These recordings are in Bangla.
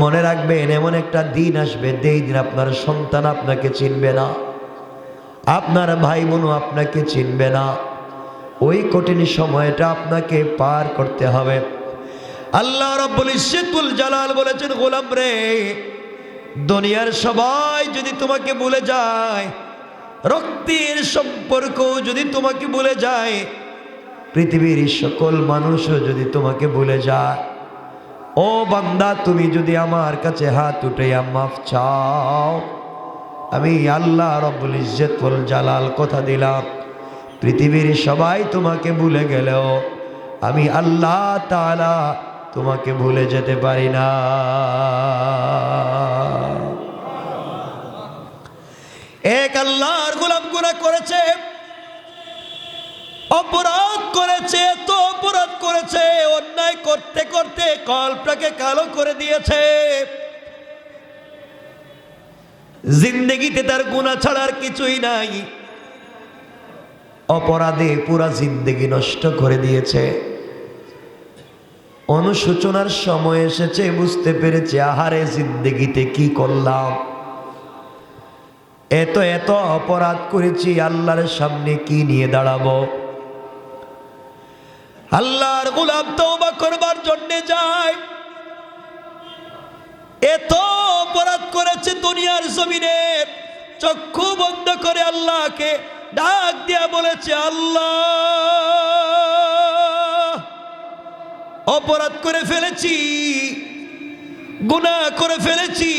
মনে রাখবেন, এমন একটা দিন আসবে, যেই দিন আপনার সন্তান আপনাকে চিনবে না। আপনার ভাই বোনও আপনাকে চিনবে না। ওই কঠিন সময়টা আপনাকে পার করতে হবে। আল্লাহ রব্বুল ইজ্জতুল জালাল বলেছেন, গোলাম রে, দুনিয়ার সবাই যদি তোমাকে ভুলে যায়, রক্তের সম্পর্ক যদি তোমাকে ভুলে যায়, পৃথিবীর সকল মানুষও যদি তোমাকে ভুলে যায়। ও বান্দা, তুমি যদি আমার কাছে হাত উঠে মাফ চাও, আমি আল্লাহ রব্বুল ইজ্জতুল জালাল কথা দিলাম। পৃথিবীর সবাই তোমাকে ভুলে গেলেও আমি আল্লাহ তালা তোমাকে ভুলে যেতে পারি না। এক আল্লাহর গোলাম গুনাহ করেছে, অপরাধ করেছে করেছে, অন্যায় করতে করতে কল্পটাকে কালো করে দিয়েছে। জিন্দগিতে তার গুণা ছাড়ার কিছুই নাই। অপরাধে পুরা জিন্দগি নষ্ট করে দিয়েছে। অনুশোচনার সময় এসেছে, বুঝতে পেরেছে, আহারে জিন্দগিতে কি করলাম। এত এত অপরাধ করেছি, আল্লাহর সামনে কি নিয়ে দাঁড়াবো? আল্লাহর গোলাম তওবা করবার জন্য যায়। এত অপরাধ করেছে দুনিয়ার জমিনে, চক্ষু বন্ধ করে আল্লাহকে ডাক দিয়া বলেছে, আল্লাহ, অপরাধ করে ফেলেছি, গুনাহ করে ফেলেছি,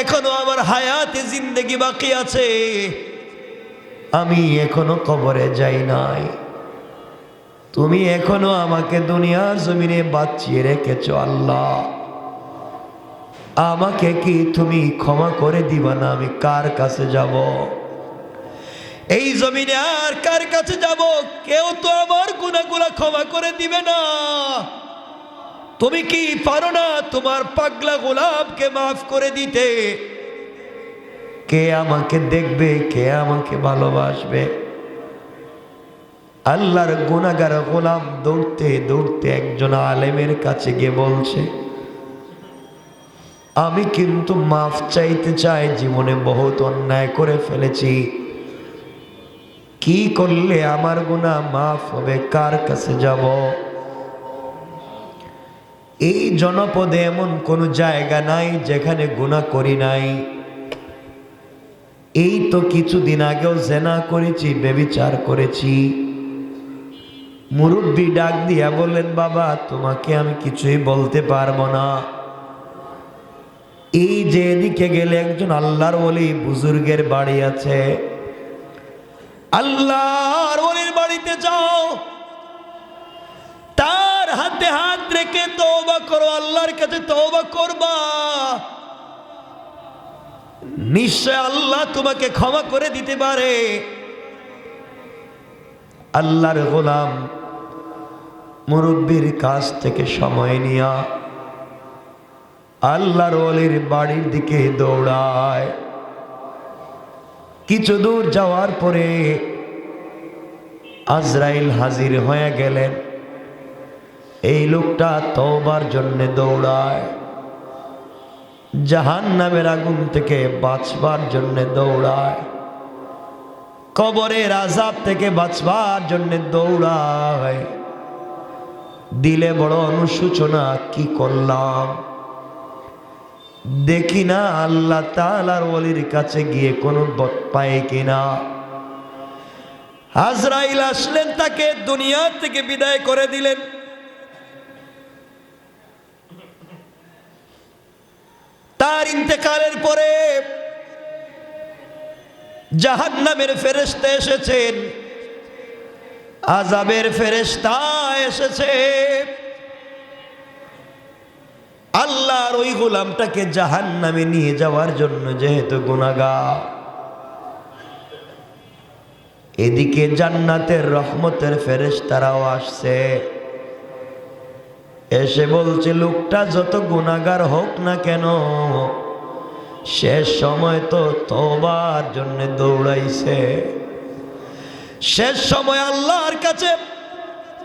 এখনও আমার হায়াতে জিন্দগি বাকি আছে, আমি এখনও কবরে যাই নাই। তুমি এখনও আমাকে দুনিয়ার জমিনে বাঁচিয়ে রেখেছ, আল্লাহ। আমাকে কি তুমি ক্ষমা করে দিবা না? আমি কার কাছে যাব? এই জমিনে আর কার কাছে যাব? কেউ তো আমার গুণাগুলা ক্ষমা করে দিবে না। তুমি কি পারো না তোমার পাগলা গোলাপকে মাফ করে দিতে? কে আমাকে দেখবে, কে আমাকে ভালোবাসবে? আল্লাহর গুনাগার গোলাম দৌড়তে দৌড়তে একজন আলেমের কাছে গিয়ে বলছে, আমি কিন্তু মাফ চাইতে চাই, জীবনে বহুত অন্যায় করে ফেলেছি। কি করলে আমার গুনাহ মাফ হবে? কার কাছে যাব? এই জনপদে এমন কোনো জায়গা নাই যেখানে গুনাহ করি নাই। এই তো কিছুদিন আগেও জেনা করেছি বেবিচার করেছি। মুরব্বী ডাক দিয়া বললেন, বাবা, তোমাকে আমি কিছুই বলতে পারব না। এই যে এদিকে গেলে একজন আল্লাহর ওলি বুজুর্গের বাড়ি আছে। আল্লাহর ওলির বাড়িতে যাও। তার হাতে হাত রেখে তওবা করো, আল্লাহর কাছে তওবা করবা। নিশ্চয় আল্লাহ তোমাকে ক্ষমা করে দিতে পারে। আল্লাহর গোলাম মুরব্বীর কাছ থেকে সময় নিয়া আল্লাহর অলির বাড়ির দিকে দৌড়ায়। কিছু দূর যাওয়ার পরে আজরাইল হাজির হয়ে গেলেন। এই লোকটা তওবার জন্য দৌড়ায়। জাহান নামের আগুন থেকে বাঁচবার জন্য দৌড়ায়। কবরের আজাব থেকে বাঁচবার জন্য দৌড়ায়। দিলে বড় অনুসূচনা কি করলাম? দেখি না আল্লাহ তালার ওলির কাছে গিয়ে কোনো বট পায় কিনা। হাজরাইল আসলেন, তাকে দুনিয়া থেকে বিদায় করে দিলেন। তার ইন্তেকালের পরে জাহান্নামের ফেরেস্তে এসেছেন। আজাবের ফেরেস্তা এসেছে। আল্লাহর ওই গোলামটাকে জাহান্নামে নিয়ে যাওয়ার জন্য যেহেতু গুনাগা এদিকে জান্নাতের রহমতের ফেরেশতারাও আসছে। এসে বলছে, লোকটা যত গুনাগার হোক না কেন শেষ সময় তো তোবার জন্য দৌড়াইছে। শেষ সময় আল্লাহর কাছে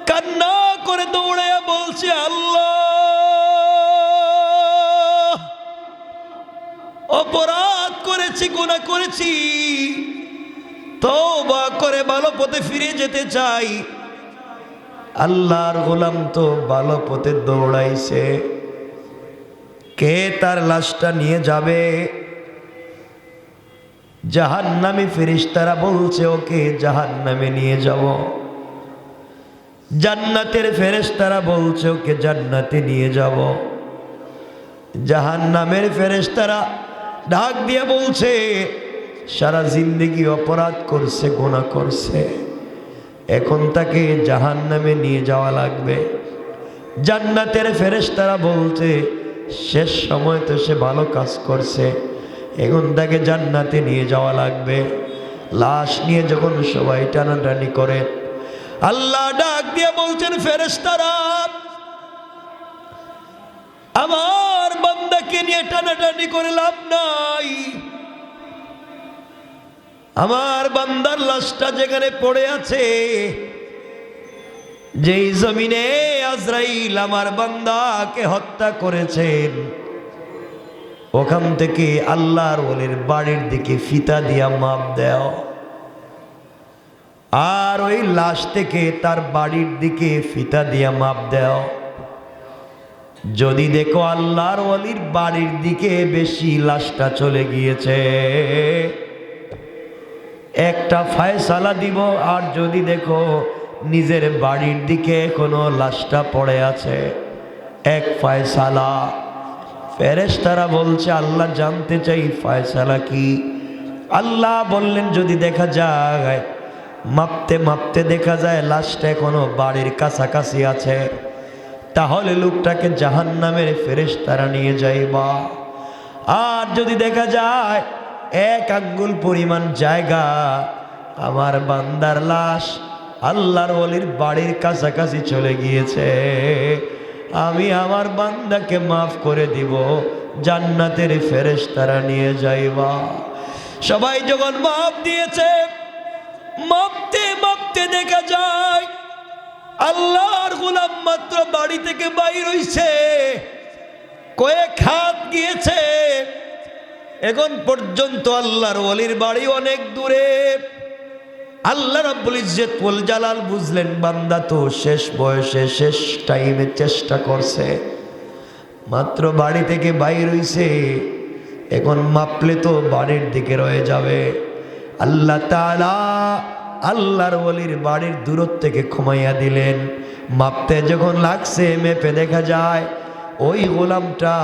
কান্না করে দৌড়ে বলছে, আল্লাহ, অপরাধ করেছি গুণা করেছি। তওবা করে ভালো পথে ফিরে যেতে চাই। আল্লাহর গোলাম তো ভালো পথে দৌড়াইছে। কে তার লাশটা নিয়ে যাবে? জাহান নামে ফেরিস্তারা বলছে, ওকে জাহান নামে নিয়ে যাব। জান্নাতের ফেরেশতারা বলছে, ওকে জান্নাতে নিয়ে যাব। জাহান নামের ফেরেশতারা ডাক দিয়ে বলছে, সারা জিন্দগি অপরাধ করছে গোনা করছে। এখন তাকে জাহান নামে নিয়ে যাওয়া লাগবে। জান্নাতের ফেরেশতারা বলছে, শেষ সময় তো সে ভালো কাজ করছে। এখন তাকে জান্নাতে নিয়ে যাওয়া লাগবে। লাশ নিয়ে যখন সবাই টানাটানি করে, আল্লাহ ডাক দিয়ে বলছেন, ফেরেশতারা, আমার বান্দাকে নিয়ে টানাটানি করে লাভ নাই। আমার বান্দার লাশটা যেখানে পড়ে আছে, যেই জমিনে আজরাইল আমার বান্দাকে হত্যা করেছেন ওখান থেকে আল্লাহর ওলির বাড়ির দিকে ফিতা দিয়া মাপ দেও। আর ওই লাশ থেকে তার বাড়ির দিকে ফিতা দিয়া মাপ দেও। যদি দেখো আল্লাহর ওলির বাড়ির দিকে বেশি লাশটা চলে গিয়েছে, একটা ফায়সালা দিব, আর যদি দেখো নিজের বাড়ির দিকে কোনো লাশটা পড়ে আছে, এক ফায়সালা। ফেরেশতারা বলছে, আল্লাহ জানতে চাই ফায়সালা কি? আল্লাহ বললেন, যদি দেখা যায়, মাপতে মাপতে দেখা যায়, লাশটা এখনও বাড়ির কাছাকাছি আছে, তাহলে লোকটাকে জাহান নামের ফেরেশতারা নিয়ে যাইবা। আর যদি দেখা যায়, এক আঙ্গুল পরিমাণ জায়গা, আমার বান্দার লাশ আল্লাহর ওলির বাড়ির কাছাকাছি চলে গিয়েছে। আমি আমার বান্দাকে মাফ করে দিব, জান্নাতের ফেরেশতারা নিয়ে যাইবা। সবাই যখন মাপ দিয়েছে, মাপতে মাপতে দেখা যায়, আল্লাহর গোলাম মাত্র বাড়ি থেকে বাইর হইছে, কয়েক হাত গিয়েছে, এখন পর্যন্ত আল্লাহর ওলির বাড়ি অনেক দূরে। আল্লাহ রাব্বুল ইজ্জত ওয়াল জালাল বুঝলেন, বান্দা তো শেষ বয়সে শেষ টাইমে চেষ্টা করছে। মাত্র বাড়ি থেকে বাইর হইছে, এখন মাপলে তো বাড়ির দিকে রয়ে যাবে। আল্লাহ তাআলা আল্লাহর ওলির বাড়ির দূরত্ব থেকে ক্ষমাইয়া দিলেন। মাপতে যখন লাগছে, মেপে দেখা যায়, ওই গোলামটা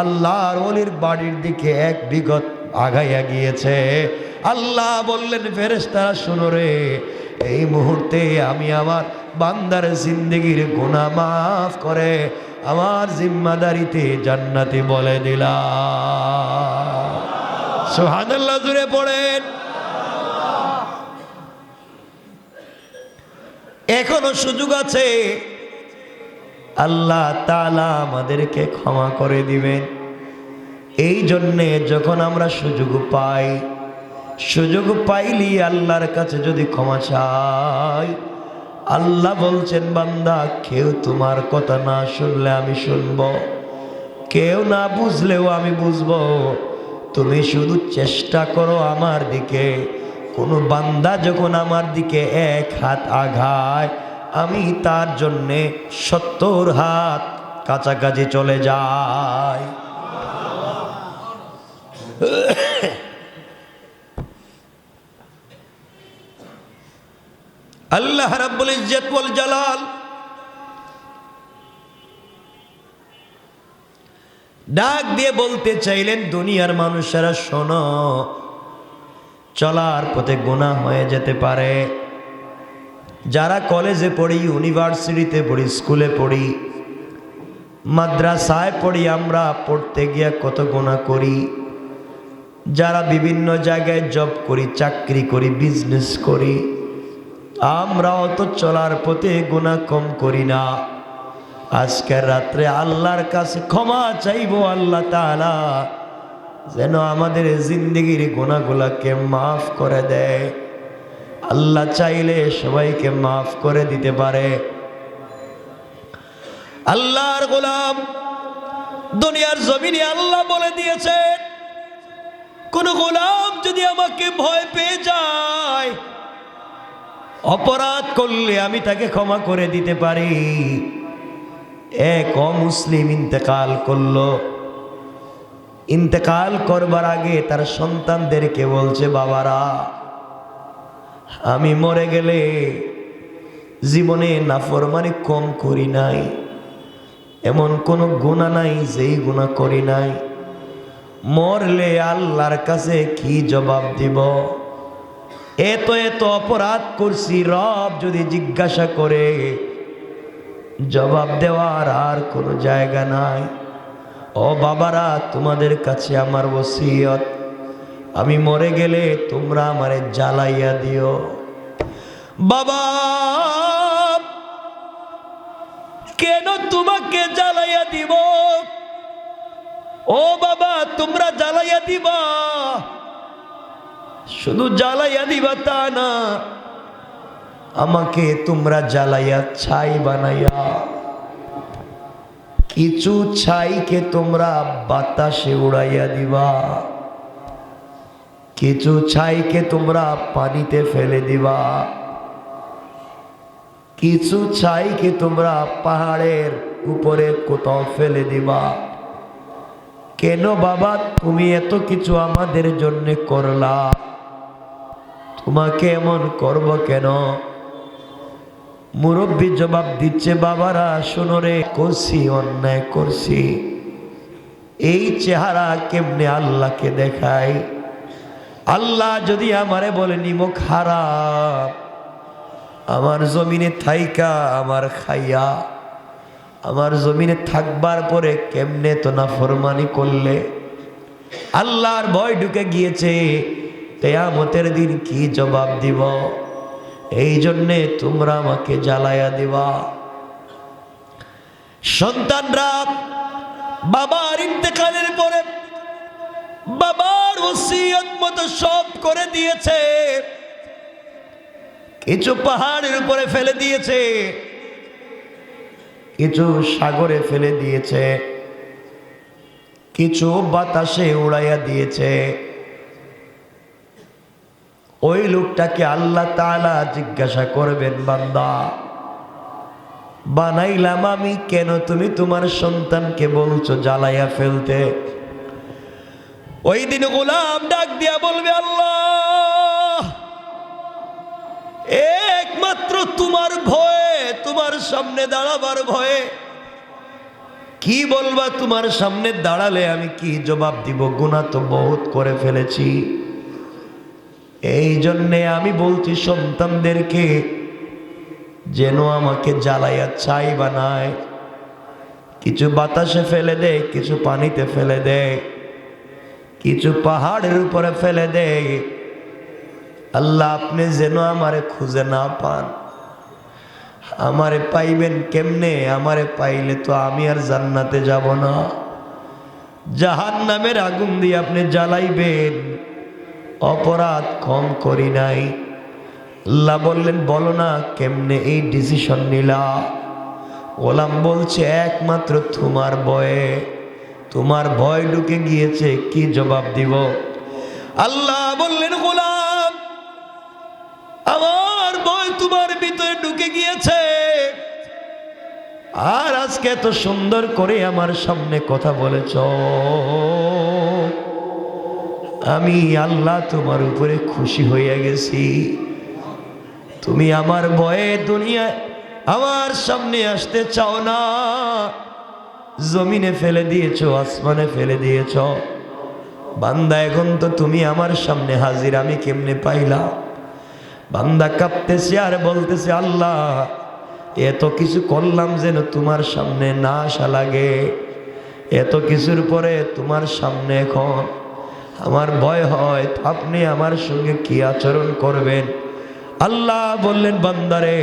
আল্লাহর ওলির বাড়ির দিকে এক বিগত আগাইয়া গিয়েছে। আল্লাহ বললেন, ফেরেশতারা, শুনো রে, এই মুহূর্তে আমি আমার বান্দার জিন্দগির গুনাহ মাফ করে আমার জিম্মাদারিতে জান্নাতি বলে দিলাম। সুবহানাল্লাহ, জুড়ে পড়েন। এখনও সুযোগ আছে। আল্লাহ তালা আমাদেরকে ক্ষমা করে দিবেন। এই জন্যে যখন আমরা সুযোগ পাই, সুযোগ পাইলি আল্লাহর কাছে যদি ক্ষমা চাই, আল্লাহ বলছেন, বান্দা, কেউ তোমার কথা না শুনলে আমি শুনব। কেউ না বুঝলেও আমি বুঝব। তুমি শুধু চেষ্টা করো আমার দিকে। কোনো বান্দা যখন আমার দিকে এক হাত আঘায়, আমি তার জন্যে সত্তর হাত কাছাকাছি চলে যাই। আল্লাহ রাব্বুল ইজ্জত ওয়াল জালাল ডাক দিয়ে বলতে চাইলেন, দুনিয়ার মানুষেরা শোনো, চলার পথে গোনা হয়ে যেতে পারে। যারা কলেজে পড়ি, ইউনিভার্সিটিতে পড়ি, স্কুলে পড়ি, মাদ্রাসায় পড়ি, আমরা পড়তে গিয়ে কত গোনা করি। যারা বিভিন্ন জায়গায় জব করি, চাকরি করি বিজনেস করি, আমরা অত চলার পথে গুণা কম করি না। আজকের রাত্রে আল্লাহর কাছে ক্ষমা চাইব আল্লাহ তাআলা, যেন আমাদের জিন্দগির গুণাগুলাকে মাফ করে দেয়। আল্লাহ চাইলে সবাইকে মাফ করে দিতে পারে। আল্লাহর গোলাম, দুনিয়ার জমিনে আল্লাহ বলে দিয়েছেন কোন গোলাম যদি আমাকে ভয় পেয়ে যায়, অপরাধ করলে আমি তাকে ক্ষমা করে দিতে পারি। এক অমুসলিম ইন্তেকাল করল। ইন্তেকাল করবার আগে তার সন্তানদেরকে বলছে, বাবারা, আমি মরে গেলে জীবনে নাফরমানি কম করি নাই। এমন কোনো গুণা নাই যেই গুণা করি নাই। মরলে আল্লাহর কাছে কি জবাব দিব? এত এত অপরাধ করছি, রব যদি জিজ্ঞাসা করে, জবাব দেওয়ার আর কোনো জায়গা নাই। ও বাবারা, তোমাদের কাছে আমার ওসিয়ত। আমি মরে গেলে তোমরা আমারে জ্বালাইয়া দিও। বাবা, কেন তোমাকে জ্বালাইয়া দিব? ও বাবা, তোমরা জ্বালাইয়া দিবা। শুধু জ্বালাইয়া দিবা তা না, আমাকে তোমরা জ্বালাইয়া ছাই বানাইয়া। কিছু ছাইকে তোমরা বাতাসে উড়াইয়া দিবা। কিছু ছাইকে তোমরা পানিতে ফেলে দিবা। কিছু ছাইকে তোমরা পাহাড়ের উপরে কোথাও ফেলে দিবা। কেন বাবা তুমি এত কিছু আমাদের জন্য করলা? তোমাকে এমন করব কেন? মুরব্বী জবাব দিচ্ছে, বাবারা, শোনো রে, করছি, অন্যায় করছি। এই চেহারা কেমনে আল্লাহকে দেখায়? আল্লাহ যদি আমারে বলে, নিমক খারাপ আমার জমিনে থাইকা, আমার খাইয়া আমার জমিনে থাকবার পরে কেমনে তো না ফরমানি করলে? আল্লাহর ভয় ঢুকে গিয়েছে। কেয়ামতের দিন কি জবাব দিব? এই জন্যে তোমরা আমাকে জ্বালায়া দিবা। সন্তানরা বাবার ইন্তেকালের পরে বাবার ওসিয়ত মতো সব করে দিয়েছে। কিছু পাহাড়ের উপরে ফেলে দিয়েছে। কিছু সাগরে ফেলে দিয়েছে, কিছু বাতাসে উড়াইয়া দিয়েছে। ওই লোকটাকে আল্লাহ তাআলা জিজ্ঞাসা করবেন, বান্দা, বানাইলাম আমি কেন? তুমি তোমার সন্তানকে বলছো জ্বালাইয়া ফেলতে। ওই দিন গোলাম ডাক দিয়া বলবে, আল্লাহ, একমাত্র তোমার ভয়ে তোমার সামনে দাঁড়াবার ভয়ে কি বলবা তোমার সামনে দাঁড়ালে আমি কি জবাব দিব? গুণা তো বহুত করে ফেলেছি। এই জন্যে আমি বলছি, সন্তানদেরকে যেন আমাকে জ্বালাইয়া ছাই বানায়। কিছু বাতাসে ফেলে দেয় কিছু পানিতে ফেলে দেয় কিছু পাহাড়ের উপরে ফেলে দেয় আল্লাহ আপনি যেন আমারে খুঁজে না পান। আমারে পাইবেন কেমনে? আমারে পাইলে তো আমি আর জান্নাতে যাব না। জাহান নামের আগুন দিয়ে আপনি জ্বালাইবেন। অপরাধ কম করি নাই। আল্লাহ বললেন, বলো না, কেমনে এই ডিসিশন নিলা? ওলাম বলছে, একমাত্র তোমার ভয়ে। তোমার ভয় ঢুকে গিয়েছে, কি জবাব দিব? আল্লাহ বললেন, গোলাম, আমার ভয় তোমার ভিতরে ঢুকে গিয়েছে। আর আজকে এত সুন্দর করে আমার সামনে কথা বলেছ। আমি আল্লাহ তোমার উপরে খুশি হইয়া গেছি। তুমি আমার ভয়ে দুনিয়ায় আমার সামনে আসতে চাও না। জমিনে ফেলে দিয়েছ, আসমানে ফেলে দিয়েছ। বান্দা, এখন তো তুমি আমার সামনে হাজির, আমি কেমনে পাইলাম? বান্দা কাঁপতেছে আর বলতেছে, আল্লাহ এত কিছু করলাম যেন তোমার সামনে না আসা লাগে। এত কিছুর পরে তোমার সামনে এখন আমার ভয় হয়। আপনি আমার সঙ্গে কি আচরণ করবেন? আল্লাহ বললেন, বান্দারে,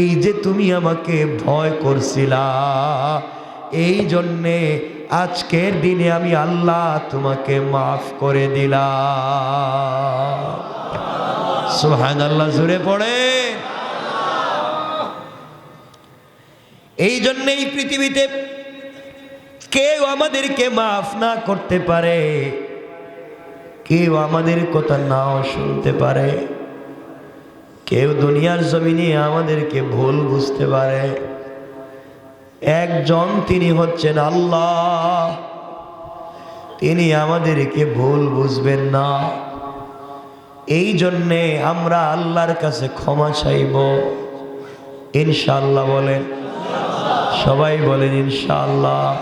এই যে তুমি আমাকে ভয় করছিলা, এই জন্যে আজকের দিনে আমি আল্লাহ তোমাকে মাফ করে দিলাম। সুহান আল্লাহ জুড়ে পড়ে। এই জন্য এই পৃথিবীতে কেউ আমাদেরকে মাফ না করতে পারে, কেউ আমাদের কথা নাও শুনতে পারে, কেউ দুনিয়ার জমিনে আমাদেরকে ভুল বুঝতে পারে। একজন তিনি হচ্ছেন আল্লাহ, তিনি আমাদেরকে ভুল বুঝবেন না। এই জন্যে আমরা আল্লাহর কাছে ক্ষমা চাইব। ইনশাল্লাহ বলেন। সবাই বলেন ইনশাল্লাহ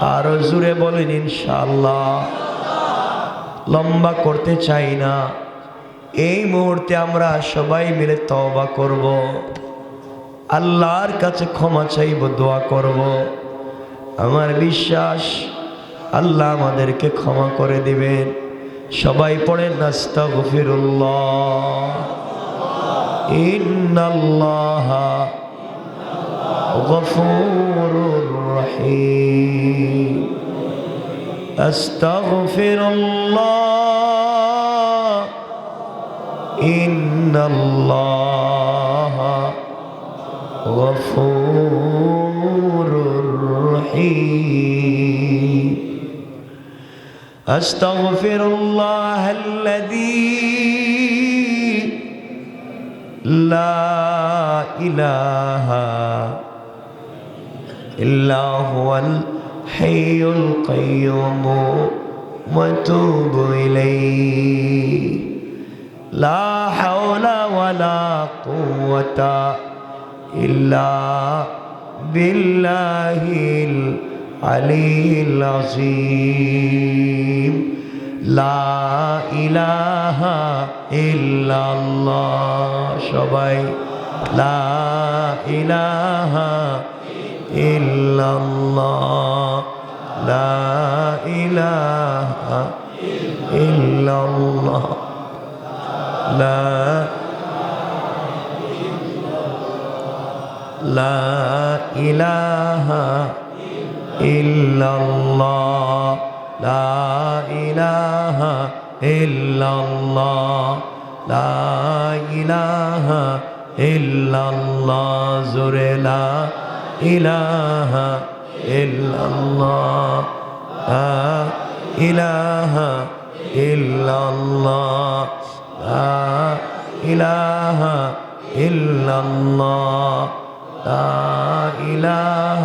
আরও জুড়ে বলেন ইনশাল্লাহ লম্বা করতে চাই না। এই মুহূর্তে আমরা সবাই মিলে তওবা করব। আল্লাহর কাছে ক্ষমা চাইব, দোয়া করব। আমার বিশ্বাস, আল্লাহ আমাদেরকে ক্ষমা করে দিবেন। সবাই পড়ে নাস্তা গফিরুল্লাহ ইন্নাল্লাহ গফুরুর রহিম আস্তাগফিরুল্লাহ। ইন্নাল্লাহ গফুরুর রহিম أستغفر الله الذي لا إله إلا هو الحي القيوم وتوب إليه. لا حول ولا قوة إلا بالله العلي العظيم لا إله إلا الله شبي لا إله إلا الله لا إله إلا الله لا لا إله إلا الله لا إله إلا الله لا إله إلا الله زر لا إله إلا الله لا إله إلا الله لا إله إلا الله لا إله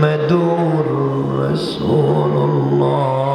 محمد رسول الله